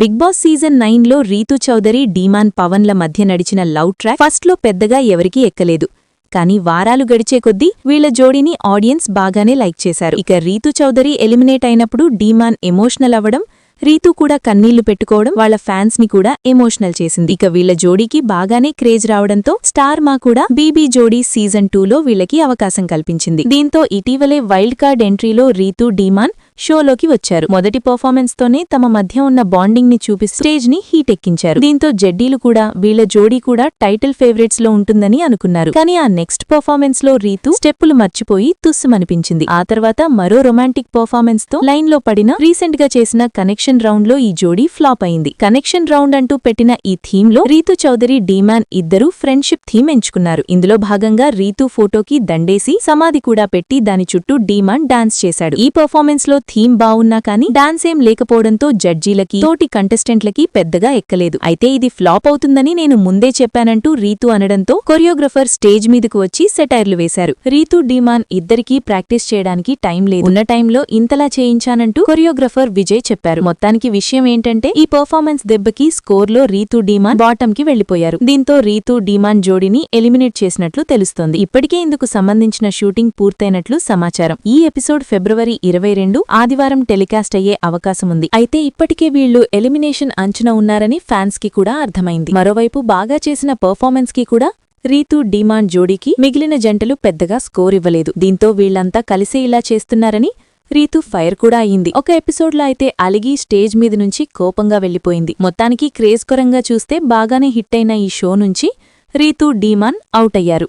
Big boss season నైన్లో Ritu Chowdary demon పవన్ల మధ్య నడిచిన లవ్ ట్రాక్ ఫస్ట్లో పెద్దగా ఎవరికీ ఎక్కలేదు. కానీ వారాలు గడిచే కొద్దీ వీళ్ళ జోడీని ఆడియన్స్ బాగానే లైక్ చేశారు. ఇక రీతు చౌదరి ఎలిమినేట్ అయినప్పుడు డీమాన్ ఎమోషనల్ అవ్వడం రీతు కూడా కన్నీళ్ళు పెట్టుకోవడం వాళ్ళ ఫ్యాన్స్ని కూడా ఎమోషనల్ చేసింది. ఇక వీళ్ళ జోడీకి బాగానే క్రేజ్ రావడంతో స్టార్ మా కూడా బీబీ జోడీ సీజన్ టూలో వీళ్ళకి అవకాశం కల్పించింది. దీంతో ఇటీవలే వైల్డ్ కార్డ్ ఎంట్రీలో రీతు డీమాన్ షోలోకి వచ్చారు. మొదటి పర్ఫార్మెన్స్ తోనే తమ మధ్య ఉన్న బాండింగ్ని చూపిస్తూ స్టేజ్ని హీట్ ఎక్కించారు. దీంతో జడ్డీలు కూడా వీళ్ళ జోడీ కూడా టైటిల్ ఫేవరెట్స్లో ఉంటుందని అనుకున్నారు. కానీ ఆ నెక్స్ట్ పర్ఫార్మెన్స్లో రీతు స్టెప్పులు మర్చిపోయి తుస్సుమనిపించింది. ఆ తర్వాత మరో రొమాంటిక్ పర్ఫార్మెన్స్తో లైన్లో పడిన రీసెంట్గా చేసిన కనెక్షన్ రౌండ్లో ఈ జోడీ ఫ్లాప్ అయింది. కనెక్షన్ రౌండ్ అంటూ పెట్టిన ఈ థీమ్లో రీతు చౌదరి డీమాన్ ఇద్దరూ ఫ్రెండ్షిప్ థీమ్ ఎంచుకున్నారు. ఇందులో భాగంగా రీతు ఫోటోకి దండేసి సమాధి కూడా పెట్టి దాని చుట్టూ డీమాన్ డాన్స్ చేశాడు. ఈ పర్ఫార్మెన్స్లో థీమ్ బావున్నా కానీ డాన్స్ ఏం లేకపోవడంతో జడ్జీలకి తోటి కంటెస్టెంట్లకి పెద్దగా ఎక్కలేదు. అయితే ఇది ఫ్లాప్ అవుతుందని నేను ముందే చెప్పానంటూ రీతు అనడంతో కొరియోగ్రఫర్ స్టేజ్ మీదకు వచ్చి సెటైర్లు వేశారు. రీతు డీమాన్ ఇద్దరికీ ప్రాక్టీస్ చేయడానికి టైం లేదు. ఉన్న టైంలో ఇంతలా చేయించానంటూ కొరియోగ్రఫర్ విజయ్ చెప్పారు. మొత్తానికి విషయం ఏంటంటే ఈ పర్ఫార్మెన్స్ దెబ్బకి స్కోర్లో రీతు డీమాన్ బాటమ్కి వెళ్ళిపోయారు దీంతో రీతు డీమాన్ జోడీని ఎలిమినేట్ చేసినట్లు తెలుస్తోంది. ఇప్పటికే ఇందుకు సంబంధించిన షూటింగ్ పూర్తయినట్లు సమాచారం. ఈ ఎపిసోడ్ ఫిబ్రవరి ఇరవై రెండు ఆదివారం టెలికాస్ట్ అయ్యే అవకాశముంది. అయితే ఇప్పటికే వీళ్ళు ఎలిమినేషన్ అంచున ఉన్నారని ఫ్యాన్స్కి కూడా అర్థమైంది. మరోవైపు బాగా చేసిన పర్ఫార్మెన్స్కి కూడా రీతు డిమాండ్ జోడీకి మిగిలిన జంటలు పెద్దగా స్కోర్ ఇవ్వలేదు దీంతో వీళ్ళంతా కలిసే ఇలా చేస్తున్నారని రీతు ఫైర్ కూడా అయింది ఒక ఎపిసోడ్లో అయితే అలిగి స్టేజ్ మీద నుంచి కోపంగా వెళ్ళిపోయింది మొత్తానికి క్రేజ్ కొరంగా చూస్తే బాగానే హిట్ అయిన ఈ షో నుంచి రీతు డీమాన్ అవుట్ అయ్యారు.